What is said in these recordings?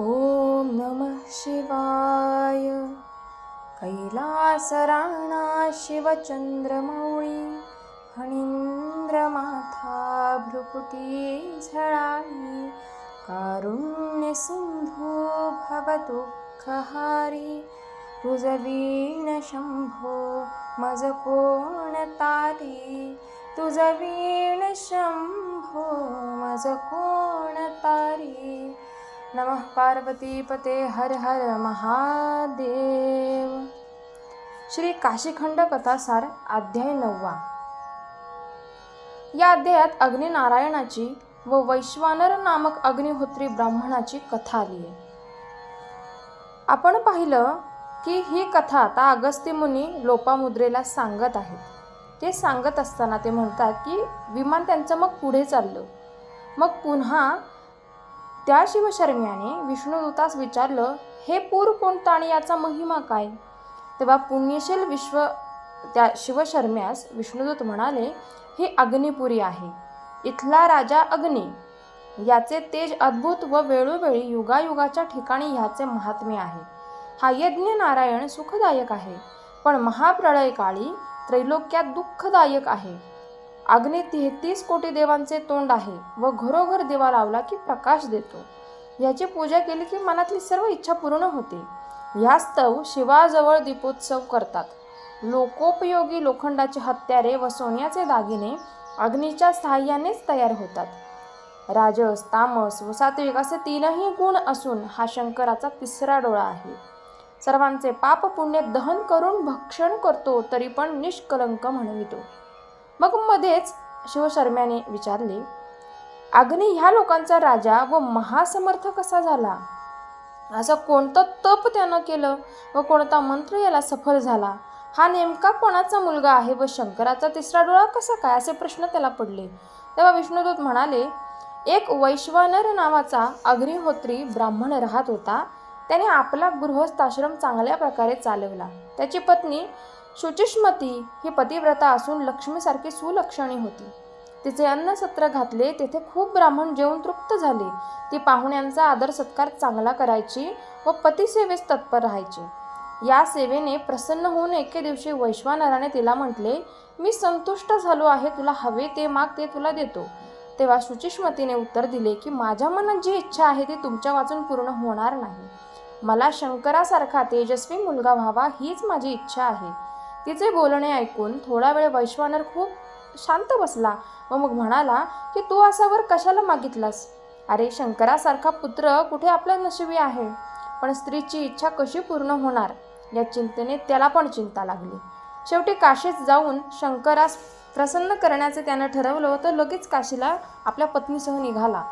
ॐ नमः शिवाय। कैलासराणा शिवचन्द्रमौळी फणीन्द्रमाथा भ्रुकुटी झळाळी कारुण्यसिन्धू भवदुःखहारी तुझवीण शंभो मज कोण नमः पार्वतीपते हर हर महादेव। श्री काशीखंड कथासार अध्याय नववा। या अध्यायात अग्निनारायणाची व वैश्वानर नामक अग्निहोत्री ब्राह्मणाची कथा आली आहे. आपण पाहिलं की ही कथा आता अगस्त्य मुनी लोपामुद्रेला सांगत आहेत. ते सांगत असताना ते म्हणतात की विमान त्यांचं मग पुढे चाललं. मग पुन्हा त्या शिवशर्म्याने विष्णुदूतास विचारलं हे पूर कोणतं आणि याचा महिमा काय? तेव्हा पुण्यशील विश्व त्या शिवशर्म्यास विष्णुदूत म्हणाले हे अग्निपुरी आहे. इथला राजा अग्नी. याचे तेज अद्भुत व वेळोवेळी युगायुगाच्या ठिकाणी ह्याचे महात्म्य आहे. हा यज्ञ नारायण सुखदायक आहे. पण महाप्रळयकाळी त्रैलोक्यात दुःखदायक आहे. अग्नी तेहतीस कोटी देवांचे तोंड आहे व घरोघर दिवा लावला की प्रकाश देतो. याची पूजा केली की मनातली सर्व इच्छा पूर्ण होते. ह्यास्तव शिवाजवळ दीपोत्सव करतात. लोकोपयोगी लोखंडाचे हत्यारे व सोन्याचे दागिने अग्नीच्या सहाय्यानेच तयार होतात. राजस तामस व सात्विक असे तीनही गुण असून हा शंकराचा तिसरा डोळा आहे. सर्वांचे पाप पुण्य दहन करून भक्षण करतो तरी पण निष्कलंक म्हणवितो. मग मध्येच शिवशर्म्याने विचारले अग्नी ह्या लोकांचा राजा व महासमर्थ कसा झाला? असं कोणतं तप त्यानं केलं व कोणता मंत्र याला सफल झाला? हा नेमका कोणाचा मुलगा आहे व शंकराचा तिसरा डोळा कसा काय? असे प्रश्न त्याला पडले. तेव्हा विष्णुदूत म्हणाले एक वैश्वानर नावाचा अग्निहोत्री ब्राह्मण राहत होता. त्याने आपला गृहस्थाश्रम चांगल्या प्रकारे चालवला. त्याची पत्नी शुचिष्मती ही पतिव्रता असून लक्ष्मीसारखी सुलक्षणी होती. तिचे अन्नसत्र घातले तेथे खूप ब्राह्मण जेवून तृप्त झाले. ती पाहुण्यांचा आदर सत्कार चांगला करायची व पतिसेवेस तत्पर राहायची. या सेवेने प्रसन्न होऊन एके दिवशी वैश्वानराने तिला म्हटले मी संतुष्ट झालो आहे तुला हवे ते माग ते तुला देतो. तेव्हा शुचिष्मतीने उत्तर दिले की माझ्या मनात जी इच्छा आहे ती तुमच्या वाचून पूर्ण होणार नाही. मला शंकरासारखा तेजस्वी मुलगा व्हावा हीच माझी इच्छा आहे. तिचे बोलणे ऐकून थोडा वेळ वैश्वानर खूप शांत बसला व मग म्हणाला की तू असावर कशाला मागितलास? अरे शंकरासारखा पुत्र कुठे आपल्या नशिबी आहे? पण स्त्रीची इच्छा कशी पूर्ण होणार? या चिंतेने त्याला पण चिंता लागली. शेवटी काशीत जाऊन शंकरास प्रसन्न करण्याचे त्यानं ठरवलं तर लगेच काशीला आपल्या पत्नीसह निघाला.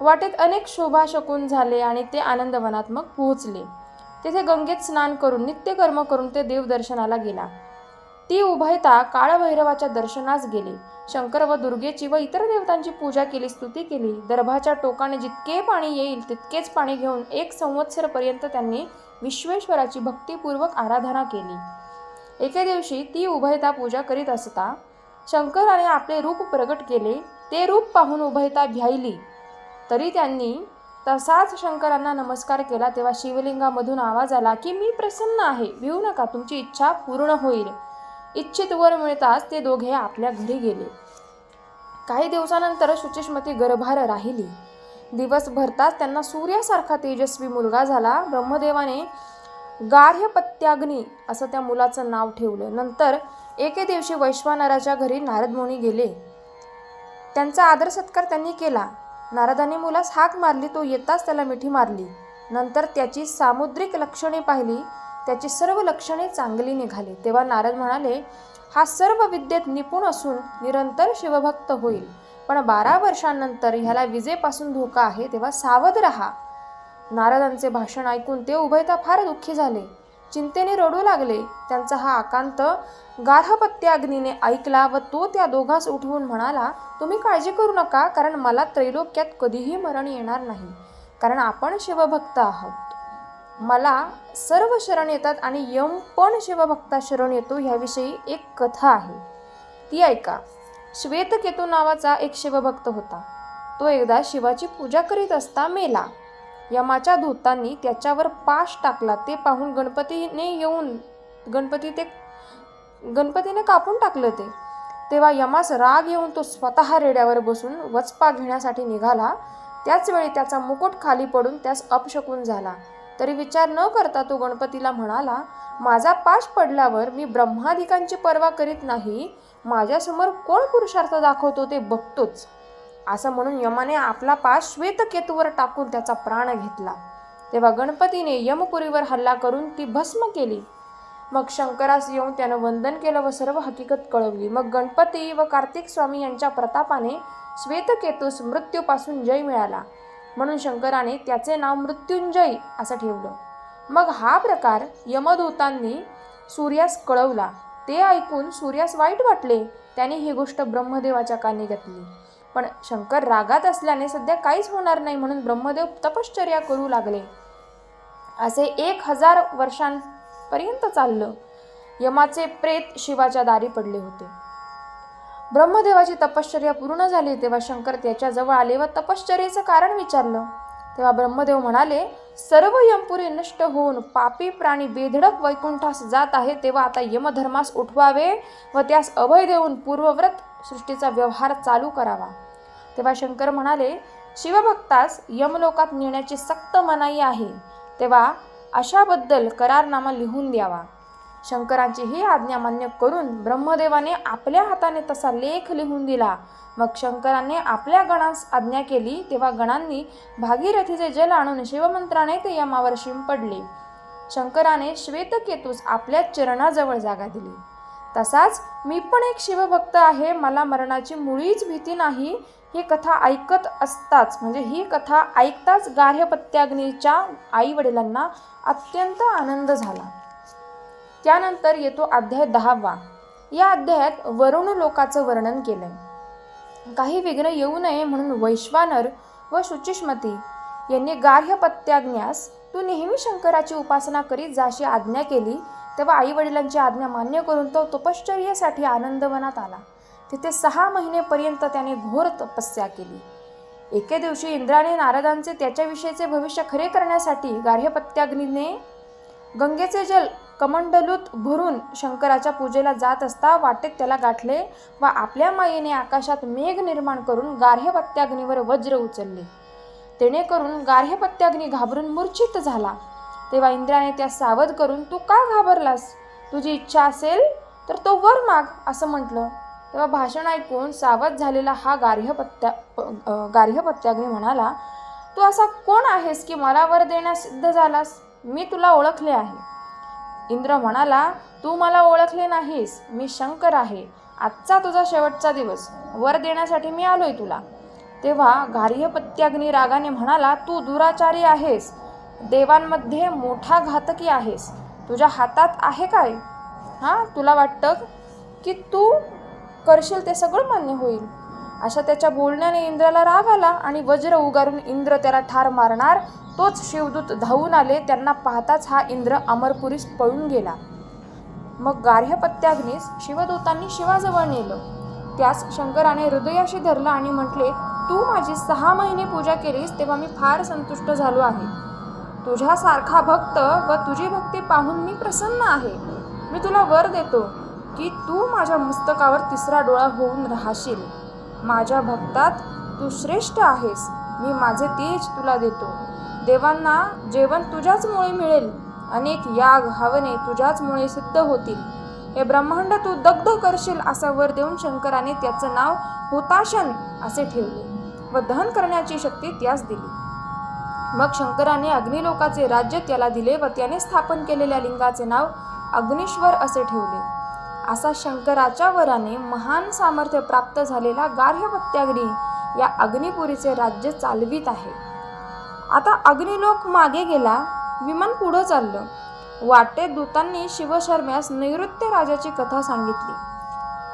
वाटेत अनेक शोभा शकून झाले आणि ते आनंदवनात मग पोहोचले. तेथे गंगेत स्नान करून नित्यकर्म करून ते देवदर्शनाला गेला. ती उभयता काळभैरवाच्या दर्शनास गेले. शंकर व दुर्गेची व इतर देवतांची पूजा केली स्तुती केली. दर्भाच्या टोकाने जितके पाणी येईल तितकेच पाणी घेऊन एक संवत्सरपर्यंत त्यांनी विश्वेश्वराची भक्तिपूर्वक आराधना केली. एके दिवशी ती उभयता पूजा करीत असता शंकराने आपले रूप प्रगट केले. ते रूप पाहून उभयता भ्यायली तरी त्यांनी तसाच शंकरांना नमस्कार केला तेव्हा शिवलिंगामधून आवाज आला की मी प्रसन्न आहे भिवू नका तुमची इच्छा पूर्ण होईल. इच्छित वर मिळताच ते दोघे आपल्या घरी गेले. काही दिवसानंतर शुचिष्मती गर्भार राहिली. दिवस भरताच त्यांना सूर्यासारखा तेजस्वी मुलगा झाला. ब्रह्मदेवाने गार्हपत्याग्नी असं त्या मुलाचं नाव ठेवलं. नंतर एके दिवशी वैश्वानराच्या घरी नारदमुनी गेले. त्यांचा आदर सत्कार त्यांनी केला. नारदाने मुलास हाक मारली तो येताच त्याला मिठी मारली. नंतर त्याची सामुद्रिक लक्षणे पाहिली त्याची सर्व लक्षणे चांगली निघाली. तेव्हा नारद म्हणाले हा सर्व विद्येत निपुण असून निरंतर शिवभक्त होईल. पण बारा वर्षांनंतर ह्याला विजेपासून धोका आहे तेव्हा सावध राहा. नारदांचे भाषण ऐकून ते उभयता फार दुःखी झाले. चिंतेने रडू लागले. त्यांचा हा आकांत गार्हपत्याग्नीने ऐकला व तो त्या दोघांस उठवून म्हणाला तुम्ही काळजी करू नका कारण मला त्रैलोक्यात कधीही मरण येणार नाही कारण आपण शिवभक्त आहोत. मला सर्व शरण येतात आणि यम पण शिवभक्ता शरण येतो ह्याविषयी एक कथा आहे. ती ऐका. श्वेतकेतू नावाचा एक शिवभक्त होता. तो एकदा शिवाची पूजा करीत असता मेला. यमाच्या धोतांनी त्याच्यावर पाश टाकला. ते पाहून गणपतीने येऊन गणपती ते गणपतीने कापून टाकलं ते. तेव्हा यमास राग येऊन तो स्वतः रेड्यावर बसून वचपा घेण्यासाठी निघाला. त्याचवेळी त्याचा मुकुट खाली पडून त्यास अपशकून झाला. तरी विचार न करता तो गणपतीला म्हणाला माझा पाश पडल्यावर मी ब्रह्मादिकांची पर्वा करीत नाही. माझ्यासमोर कोण पुरुषार्थ दाखवतो ते बघतोच. असं म्हणून यमाने आपला पाश श्वेतकेतूवर टाकून त्याचा प्राण घेतला. तेव्हा गणपतीने यमपुरीवर हल्ला करून ती भस्म केली. मग शंकरास येऊन त्यानं वंदन केलं व सर्व हकीकत कळवली. मग गणपती व कार्तिक स्वामी यांच्या प्रतापाने श्वेतकेतूस मृत्यूपासून जय मिळाला. म्हणून शंकराने त्याचे नाव मृत्युंजय असं ठेवलं. मग हा प्रकार यमदूतांनी सूर्यास कळवला. ते ऐकून सूर्यास वाईट वाटले. त्याने ही गोष्ट ब्रह्मदेवाच्या कानी घातली. पण शंकर रागात असल्याने सध्या काहीच होणार नाही म्हणून ब्रह्मदेव तपश्चर्या करू लागले. असे एक हजार वर्षांपर्यंत चाललं. यमाचे प्रेत शिवाच्या दारी पडले होते. ब्रह्मदेवाची तपश्चर्या पूर्ण झाली तेव्हा शंकर त्याच्याजवळ आले व तपश्चर्येचं कारण विचारलं. तेव्हा ब्रह्मदेव म्हणाले सर्व यमपुरी नष्ट होऊन पापी प्राणी बेधडक वैकुंठास जात आहे तेव्हा आता यमधर्मास उठवावे व त्यास अभय देऊन पूर्वव्रत सृष्टीचा व्यवहार चालू करावा. तेव्हा शंकर म्हणाले शिवभक्तास यमलोकात नेण्याची सक्त मनाई आहे तेव्हा अशाबद्दल करारनामा लिहून द्यावा. शंकरांची ही आज्ञा मान्य करून ब्रह्मदेवाने आपल्या हाताने तसा लेख लिहून दिला. मग शंकराने आपल्या गणास आज्ञा केली तेव्हा गणांनी भागीरथीचे जल आणून शिवमंत्राने ते यमावर शिंपडले. शंकराने श्वेतकेतूस आपल्या चरणाजवळ जागा दिली. तसाच मी पण एक शिवभक्त आहे मला मरणाची मुळीच भीती नाही. ही कथा ऐकत असताच म्हणजे ही कथा ऐकताच गार्हपत्याग्नीच्या आई वडिलांना अत्यंत आनंद झाला. त्यानंतर येतो अध्याय दहावा. या अध्यायात वरुण लोकाचं वर्णन केलंय. काही विघ्न येऊ नये म्हणून वैश्वानर व शुचिष्मती यांनी गार्हपत्याज्ञास तू नेहमी शंकराची उपासना करीत जाशी आज्ञा केली तेव्हा आई वडिलांची आज्ञा मान्य करून तो तपश्चर्यासाठी आनंदवनात आला. तिथे सहा महिनेपर्यंत त्याने घोर तपस्या केली. एके दिवशी इंद्राने नारदांचे त्याच्याविषयीचे भविष्य खरे करण्यासाठी गार्हपत्याग्नीने गंगेचे जल कमंडलूत भरून शंकराच्या पूजेला जात असता वाटेत त्याला गाठले व आपल्या मायेने आकाशात मेघ निर्माण करून गार्हपत्याग्नीवर वज्र उचलले. तेणेकरून गार्हपत्याग्नी घाबरून मूर्छित झाला. तेव्हा इंद्राने त्या सावध करून तू का घाबरलास? तुझी इच्छा असेल तर तो वर माग असं म्हटलं. तेव्हा भाषण ऐकून सावध झालेला हा गार्हपत्या गार्हपत्याग्नी म्हणाला तू असा कोण आहेस की मला वर देण्यास सिद्ध झालास? मी तुला ओळखले आहे. इंद्र म्हणाला तू मला ओळखले नाहीस मी शंकर आहे. आजचा तुझा शेवटचा दिवस. वर देण्यासाठी मी आलोय तुला. तेव्हा गार्हपत्याग्नी रागाने म्हणाला तू दुराचारी आहेस. देवांमध्ये मोठा घातकी आहेस. तुझ्या हातात आहे काय? हां तुला वाटतं की तू करशील ते सगळं मान्य होईल. अशा त्याच्या बोलण्याने इंद्राला राग आला आणि वज्र उगारून इंद्र त्याला ठार मारणार तोच शिवदूत धावून आले त्यांना पाहताच हा इंद्र अमरपुरीस पळून गेला. मग गार्हपत्याग्नीस शिवदूतांनी शिवाजवळ नेलं. त्यास शंकराने हृदयाशी धरलं आणि म्हटले तू माझी सहा महिने पूजा केलीस तेव्हा मी फार संतुष्ट झालो आहे. तुझ्यासारखा भक्त व तुझी भक्ती पाहून मी प्रसन्न आहे. मी तुला वर देतो की तू माझ्या मस्तकावर तिसरा डोळा होऊन राहशील. माझ्या भक्तात तू श्रेष्ठ आहेस. मी माझे तेज तुला देतो. देवांना जेवण तुझ्याचमुळे मिळेल. अनेक याग हवने तुझ्याचमुळे सिद्ध होतील. हे ब्रह्मांड तू दग्ध करशील असा वर देऊन शंकराने त्याचं नाव हुताशन असे ठेवले व दहन करण्याची शक्ती त्यास दिली. मग शंकराने अग्निलोकाचे राज्य त्याला दिले व त्याने स्थापन केलेल्या लिंगाचे नाव अग्निश्वर असे ठेवले. असा शंकराच्या वराने महान सामर्थ्य प्राप्त झालेला गार्हपत्याग्नी या अग्निपुरीचे राज्य चालवीत आहे. आता अग्निलोक मागे गेला विमान पुढं चाललं. वाटेत दूतांनी शिवशर्म्यास नैऋत्य राजाची कथा सांगितली.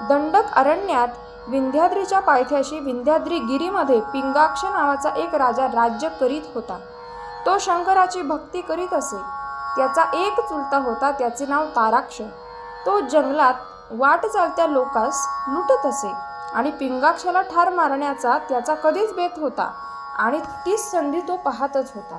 दंडक अरण्यात विंध्याद्रीच्या पायथ्याशी विंध्याद्री गिरीमध्ये पिंगाक्ष नावाचा एक राजा राज्य करीत होता. तो शंकराची भक्ती करीत असे. त्याचा एक चुलता होता त्याचे नाव ताराक्ष. तो जंगलात वाट चालत्या लोकास लुटत असे आणि पिंगाक्षाला ठार मारण्याचा त्याचा कधीच बेत होता आणि तीच संधी तो पाहतच होता.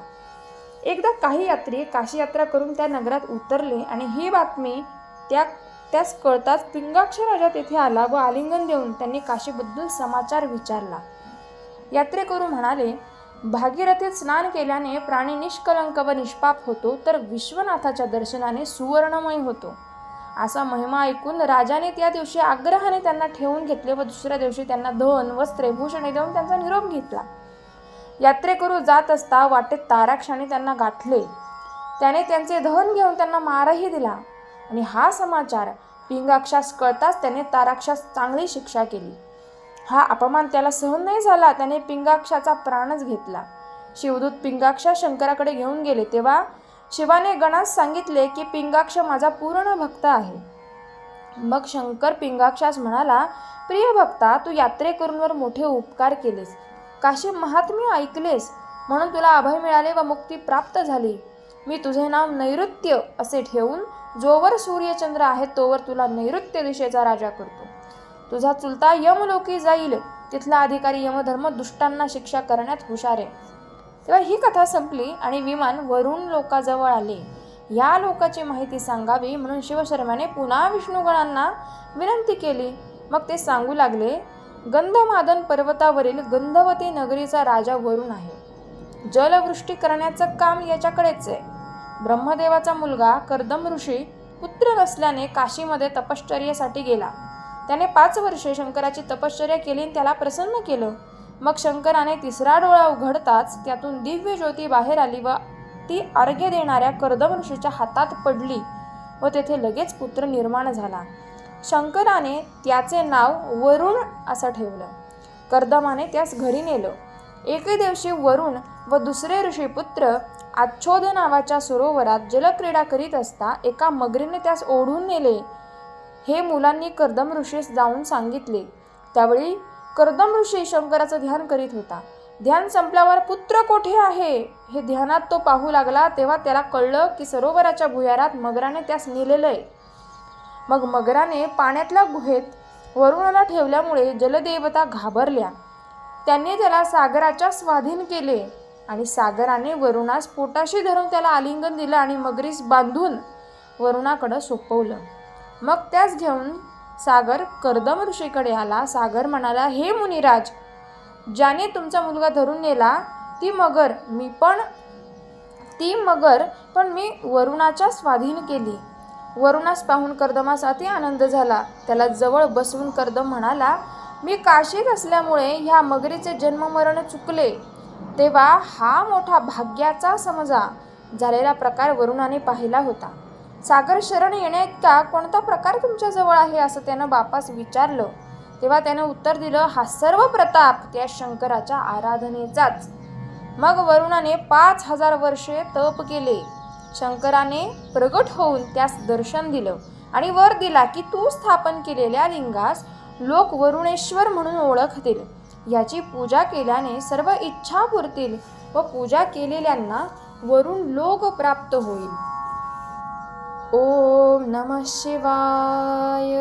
एकदा काही यात्री काशी यात्रा करून त्या नगरात उतरले आणि ही बातमी त्या त्यास कळताच पिंगाक्ष राजा तेथे आला व आलिंगन देऊन त्यांनी काशीबद्दल समाचार विचारला. यात्रेकरू म्हणाले भागीरथीत स्नान केल्याने प्राणी निष्कलंक व निष्पाप होतो तर विश्वनाथाच्या दर्शनाने सुवर्णमय होतो. असा महिमा ऐकून राजाने त्या दिवशी आग्रहाने त्यांना ठेवून घेतले व दुसऱ्या दिवशी त्यांना धन वस्त्रे भूषणे देऊन त्यांचा निरोप घेतला. यात्रेकरू जात असता वाटेत ताराक्षाने त्यांना गाठले. त्याने त्यांचे धन घेऊन त्यांना मारही दिला. आणि हा समाचार पिंगाक्षास कळताच त्याने ताराक्षास चांगली शिक्षा केली. हा अपमान त्याला सहन नाही झाला त्याने पिंगाक्षाचा प्राणच घेतला. शिवदूत पिंगाक्षा शंकराकडे घेऊन गेले तेव्हा शिवाने गणास सांगितले की पिंगाक्ष माझा पूर्ण भक्त आहे. मग शंकर पिंगाक्षास म्हणाला प्रिय भक्ता तू यात्रेकरूंवर मोठे उपकार केलेस. काशी महात्म्य ऐकलेस म्हणून तुला अभय मिळाले व मुक्ती प्राप्त झाली. मी तुझे नाव नैऋत्य असे ठेवून जोवर सूर्यचंद्र आहे तोवर तुला नैऋत्य दिशेचा राजा करतो. तुझा चुलता यमलोकी जाईल. तिथला अधिकारी यमधर्म दुष्टांना शिक्षा करण्यात हुशार आहे. तेव्हा ही कथा संपली आणि विमान वरुण लोकाजवळ आले. या लोकाची माहिती सांगावी म्हणून शिवशर्माने पुन्हा विष्णुगणांना विनंती केली. मग ते सांगू लागले गंधमादन पर्वतावरील गंधवती नगरीचा राजा वरुण आहे. जलवृष्टी करण्याचं काम याच्याकडेच आहे. ब्रह्मदेवाचा मुलगा कर्दम ऋषी पुत्र नसल्याने काशीमध्ये तपश्चर्यासाठी गेला. त्याने पाच वर्षे शंकराची तपश्चर्या केली आणि त्याला प्रसन्न केलं. मग शंकराने तिसरा डोळा उघडताच त्यातून दिव्य ज्योती बाहेर आली व ती अर्घ्य देणाऱ्या कर्दम ऋषीच्या हातात पडली व तेथे लगेच पुत्र निर्माण झाला. शंकराने त्याचे नाव वरुण असं ठेवलं. कर्दमाने त्यास घरी नेलं. एके दिवशी वरुण व दुसरे ऋषीपुत्र आच्छोद नावाच्या सरोवरात जलक्रीडा करीत असता एका मगरीने त्यास ओढून नेले. हे मुलांनी कर्दम ऋषीस जाऊन सांगितले. त्यावेळी कर्दम ऋषी शंकराचं ध्यान करीत होता. ध्यान संपल्यावर पुत्र कोठे आहे? हे ध्यानात तो पाहू लागला तेव्हा त्याला कळलं की सरोवराच्या भुयारात मगराने त्यास नेलेलं आहे मग मगराने पाण्यातल्या गुहेत वरुणाला ठेवल्यामुळे जलदेवता घाबरल्या. त्यांनी त्याला सागराच्या स्वाधीन केले आणि सागराने वरुणास पोटाशी धरून त्याला आलिंगन दिलं आणि मगरीस बांधून वरुणाकडं सोपवलं. मग त्यास घेऊन सागर कर्दम ऋषीकडे आला. सागर म्हणाला हे मुनिराज ज्याने तुमचा मुलगा धरून नेला ती मगर मी पण ती मगर पण मी वरुणाच्या स्वाधीन केली. वरुणास पाहून कर्दमास अति आनंद झाला. त्याला जवळ बसवून कर्दम म्हणाला मी काशीत असल्यामुळे ह्या मगरीचे जन्ममरण चुकले. तेव्हा हा मोठा भाग्याचा समजा झालेला प्रकार वरुणाने पाहिला होता. सागर शरण येण्याइतका कोणता प्रकार तुमच्याजवळ आहे? असं त्यानं बापास विचारलं. तेव्हा त्यानं उत्तर दिलं हा सर्व प्रताप त्या शंकराच्या आराधनेचाच. मग वरुणाने पाच हजार वर्षे तप केले. शंकराने प्रगट होऊन त्यास दर्शन दिलं आणि वर दिला की तू स्थापन केलेल्या लिंगास लोक वरुणेश्वर म्हणून ओळखतील. याची पूजा केल्याने सर्व इच्छा पुरतील व पूजा केलेल्यांना वरुण लोक प्राप्त होईल. ओम नम शिवाय